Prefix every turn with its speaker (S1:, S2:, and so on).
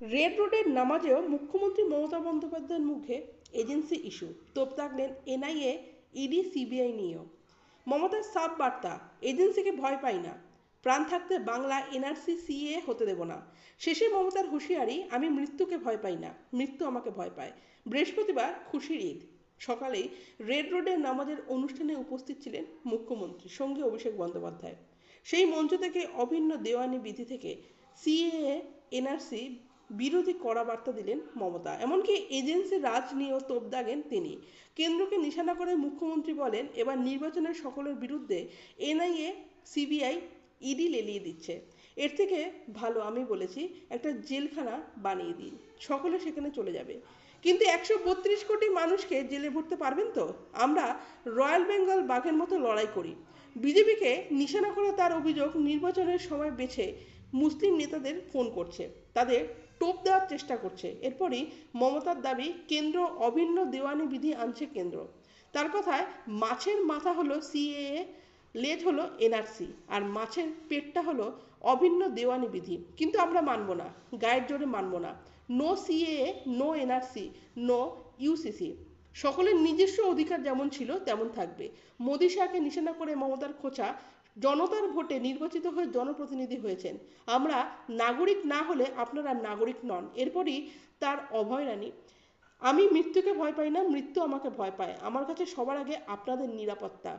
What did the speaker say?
S1: Red রোডের নামাজেও মুখ্যমন্ত্রী মমতা বন্দ্যোপাধ্যায়ের মুখে এজেন্সি ইস্যু। তোপ দাগলেন এনআইএ, ইডি, সিবিআই নিয়েও। মমতার সাব বার্তা, এজেন্সিকে ভয় পাই না। প্রাণ থাকতে বাংলা এনআরসি সিএ হতে দেব না। শেষে মমতার হুঁশিয়ারি, আমি মৃত্যুকে ভয় পাই না। মৃত্যু আমাকে ভয় পায়। বৃহস্পতিবার খুশির ঈদ। সকালেই রেড রোডের নামাজের অনুষ্ঠানে উপস্থিত ছিলেন মুখ্যমন্ত্রী সঙ্গে অভিষেক বন্দ্যোপাধ্যায়। সেই মঞ্চ থেকে অভিন্ন দেওয়ানি বিধি থেকে সিএএ এনআরসি বিরোধী কড়া বার্তা দিলেন মমতা। এমনকি এজেন্সি রাজ নিয়েও তোপ দাগেন তিনি। কেন্দ্রকে নিশানা করে মুখ্যমন্ত্রী বলেন, এবার নির্বাচনের সকলের বিরুদ্ধে এনআইএ, সিবিআই, ইডি লেলিয়ে দিচ্ছে। এর থেকে ভালো আমি বলেছি, একটা জেলখানা বানিয়ে দিন। সকলে সেখানে চলে যাবে। কিন্তু একশো বত্রিশ কোটি মানুষকে জেলে ভরতে পারবেন তো? আমরা রয়্যাল বেঙ্গল বাঘের মতো লড়াই করি। বিজেপিকে নিশানা করে তার অভিযোগ নির্বাচনের সময় বেছে মুসলিম নেতাদের ফোন করছে। তাদের টোপ দেওয়ার চেষ্টা করছে। এরপরই মমতার দাবি, কেন্দ্র অভিন্ন দেওয়ানি বিধি আনছে কেন্দ্র। তার কথায়, মাছের মাথা হলো সিএএ লেজ হলো এনআরসি, আর মাছের পেটটা হলো অভিন্ন দেওয়ানি বিধি। কিন্তু আমরা মানব না, গায়ের জোরে মানব না। No CAA, no NRC, no UCC সকলের নিজস্ব অধিকার যেমন ছিল, তেমন থাকবে। মোদী শাহকে নিশানা করে মমতার খোঁচা জনতার ভোটে নির্বাচিত হয়ে জনপ্রতিনিধি হয়েছেন। আমরা নাগরিক না হলে আপনারা নাগরিক নন। এরপরই তার অভয়রানী আমি মৃত্যুকে ভয় পাই না, মৃত্যু আমাকে ভয় পায়। আমার কাছে সবার আগে আপনাদের নিরাপত্তা।